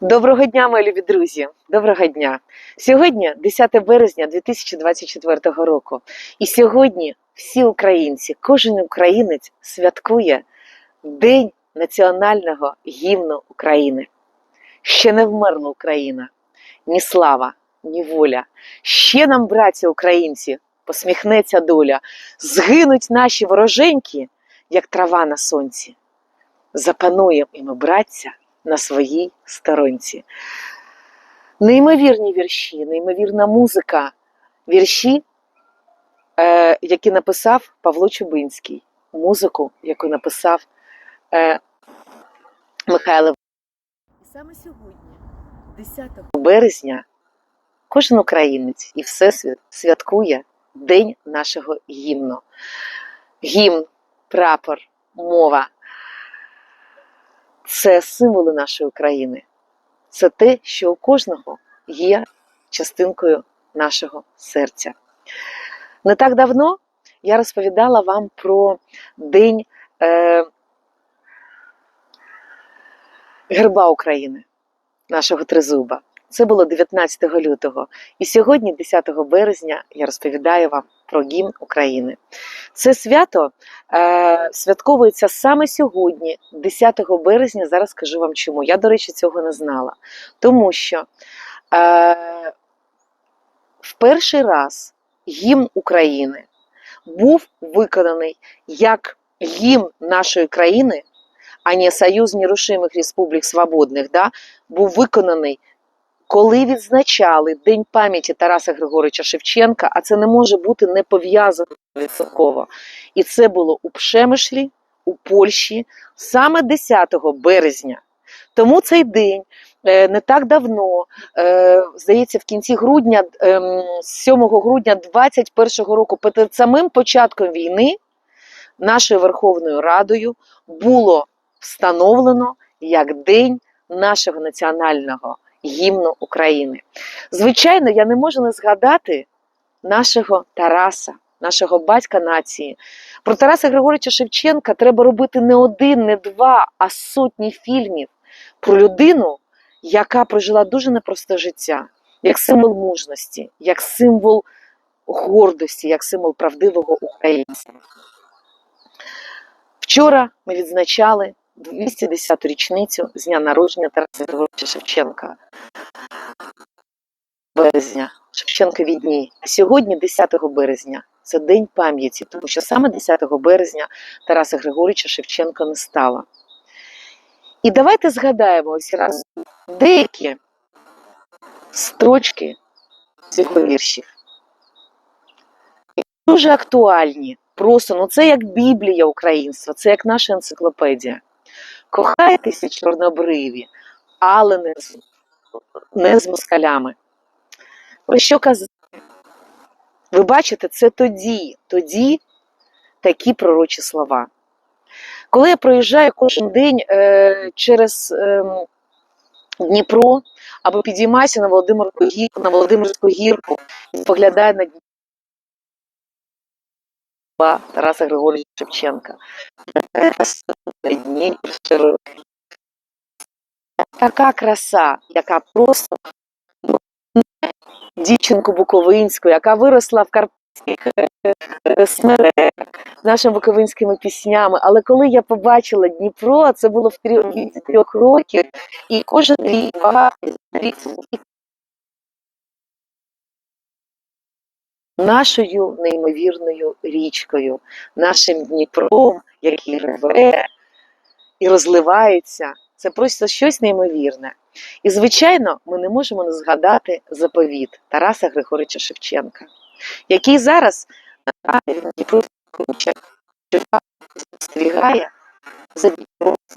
Доброго дня, мої любі друзі! Доброго дня! Сьогодні 10 березня 2024 року. І сьогодні всі українці, кожен українець святкує День національного гімну України. Ще не вмерла Україна, ні слава, ні воля. Ще нам, братці українці, посміхнеться доля. Згинуть наші вороженьки, як трава на сонці. Запануємо і ми, браття, на своїй сторонці. Неймовірні вірші, неймовірна музика. Вірші, е, які написав Павло Чубинський, музику, яку написав е, Михайло. І саме сьогодні, 10 березня, кожен українець і всесвіт святкує День нашого гімну. Гімн, прапор, мова це символи нашої України. Це те, що у кожного є частинкою нашого серця. Не так давно я розповідала вам про День е, Герба України, нашого тризуба. Це було 19 лютого. І сьогодні, 10 березня, я розповідаю вам про гімн України. Це свято е, святковується саме сьогодні, 10 березня. Зараз скажу вам чому. Я, до речі, цього не знала. Тому що е, в перший раз гімн України був виконаний як гімн нашої країни, а не Союз Нерушимих Республік Свободних, да, був виконаний коли відзначали День пам'яті Тараса Григоровича Шевченка, а це не може бути не пов'язано відсотково. І це було у Пшемишлі, у Польщі, саме 10 березня. Тому цей день е, не так давно, е, здається, в кінці грудня, е, 7 грудня 21 року, перед самим початком війни, нашою Верховною Радою було встановлено як День нашого національного гімну України. Звичайно, я не можу не згадати нашого Тараса, нашого батька нації. Про Тараса Григоровича Шевченка треба робити не один, не два, а сотні фільмів про людину, яка прожила дуже непросте життя, як символ мужності, як символ гордості, як символ правдивого українця. Вчора ми відзначали 210-ту річницю з дня народження Тараса Григоровича Шевченка. Березня, Шевченкові дні. Сьогодні, 10 березня, це день пам'яті, тому що саме 10 березня Тараса Григоровича Шевченка не стало. І давайте згадаємо ось раз деякі строчки з віршів. Дуже актуальні. Просто ну це як Біблія українства, це як наша енциклопедія. Кохайтеся чорнобриві, але не з, не з москалями. Про що казати? Ви бачите, це тоді, тоді такі пророчі слова. Коли я проїжджаю кожен день е, через е, Дніпро або підіймаюся на Володимирську гірку, на Володимирську гірку і поглядаю на Дніпро Тараса Григоровича Шевченка. Така краса, яка просто дівчинку Буковинську, яка виросла в карпатських е, з нашими буковинськими піснями. Але коли я побачила Дніпро, це було в трьох років, і кожен рік багато рік нашою неймовірною річкою, нашим Дніпром, який реве і розливається. Це просто щось неймовірне. І, звичайно, ми не можемо не згадати заповіт Тараса Григоровича Шевченка, який зараз Дніпро спостерігає за Дніпром з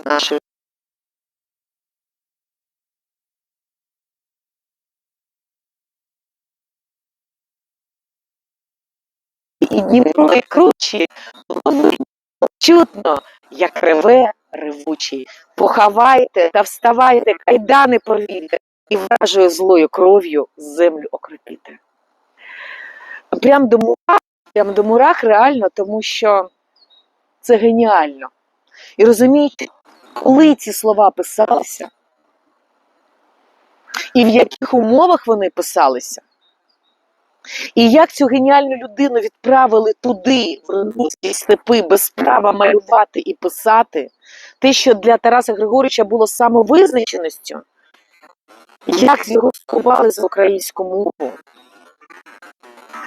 І Дніпро і кручі було чутно, як реве ревучий. Поховайте та вставайте, кайдани порвіте і вражою злою кров'ю землю окропіте. Прям до мурах, прям до мурах реально, тому що це геніально. І розумієте, коли ці слова писалися, і в яких умовах вони писалися. І як цю геніальну людину відправили туди, в Рудницькі степи, без права малювати і писати, те, що для Тараса Григоровича було самовизначеністю, як його скували за українську мову,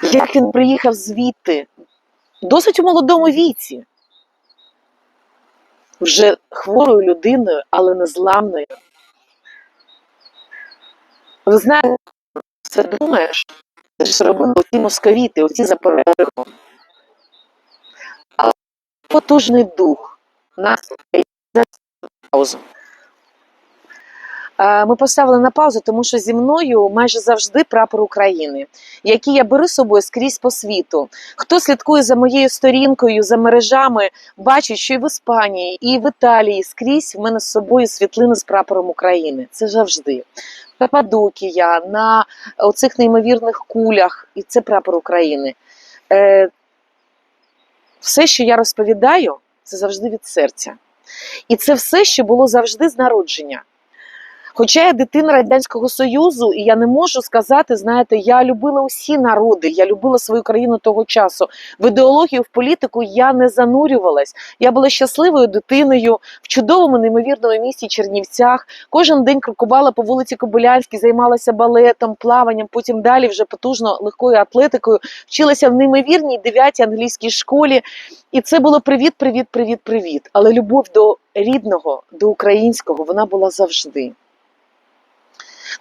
як він приїхав звідти, досить у молодому віці, вже хворою людиною, але незламною. Ви знаєте, це думаєш, ж робили оці московіти, оці за перервом. Але потужний дух нас за паузу. Ми поставили на паузу, тому що зі мною майже завжди прапор України, який я беру з собою скрізь по світу. Хто слідкує за моєю сторінкою, за мережами, бачить, що і в Іспанії, і в Італії скрізь в мене з собою світлини з прапором України. Це завжди. Кападокія, на оцих неймовірних кулях, і це прапор України. Е, все, що я розповідаю, це завжди від серця. І це все, що було завжди з народження. Хоча я дитина Радянського Союзу, і я не можу сказати, знаєте, я любила усі народи, я любила свою країну того часу. В ідеологію, в політику я не занурювалась. Я була щасливою дитиною в чудовому, неймовірному місті Чернівцях. Кожен день крокувала по вулиці Кобилянській, займалася балетом, плаванням, потім далі вже потужно легкою атлетикою. Вчилася в неймовірній 9-й англійській школі. І це було привіт, привіт, привіт, привіт. Але любов до рідного, до українського, вона була завжди.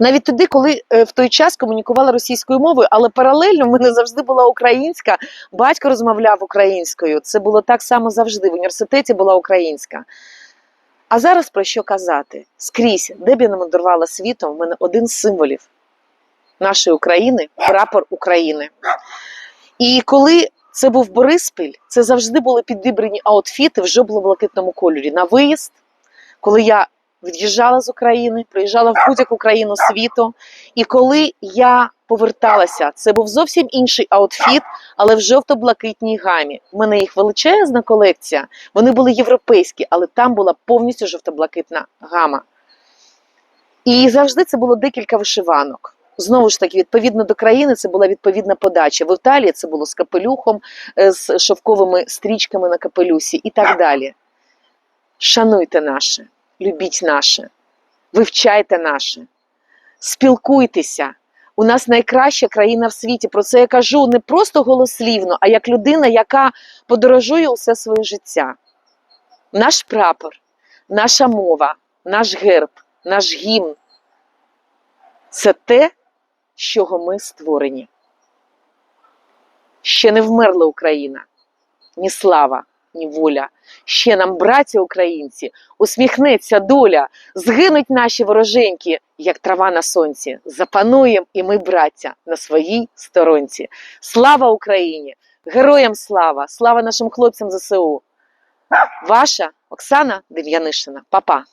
Навіть тоді, коли е, в той час комунікувала російською мовою, але паралельно в мене завжди була українська. Батько розмовляв українською. Це було так само завжди. В університеті була українська. А зараз про що казати? Скрізь, де б я не мандрувала світом, в мене один з символів нашої України прапор України. І коли це був Бориспіль, це завжди були підібрані аутфіти в жовто-блакитному кольорі на виїзд, коли я від'їжджала з України, приїжджала в будь-яку країну світу. І коли я поверталася, це був зовсім інший аутфіт, але в жовто-блакитній гамі. У мене їх величезна колекція. Вони були європейські, але там була повністю жовто-блакитна гама. І завжди це було декілька вишиванок. Знову ж таки, відповідно до країни, це була відповідна подача. В Італії це було з капелюхом, е, з шовковими стрічками на капелюсі і так далі. Шануйте наше, любіть наше, вивчайте наше, спілкуйтеся. У нас найкраща країна в світі. Про це я кажу не просто голослівно, а як людина, яка подорожує усе своє життя. Наш прапор, наша мова, наш герб, наш гімн це те, з чого ми створені. Ще не вмерла Україна, ні слава, воля. Ще нам, браті українці, усміхнеться доля, згинуть наші вороженьки, як трава на сонці. Запануєм і ми, браття, на своїй сторонці. Слава Україні! Героям слава! Слава нашим хлопцям ЗСУ! Ваша Оксана Дем'янишина. Па-па!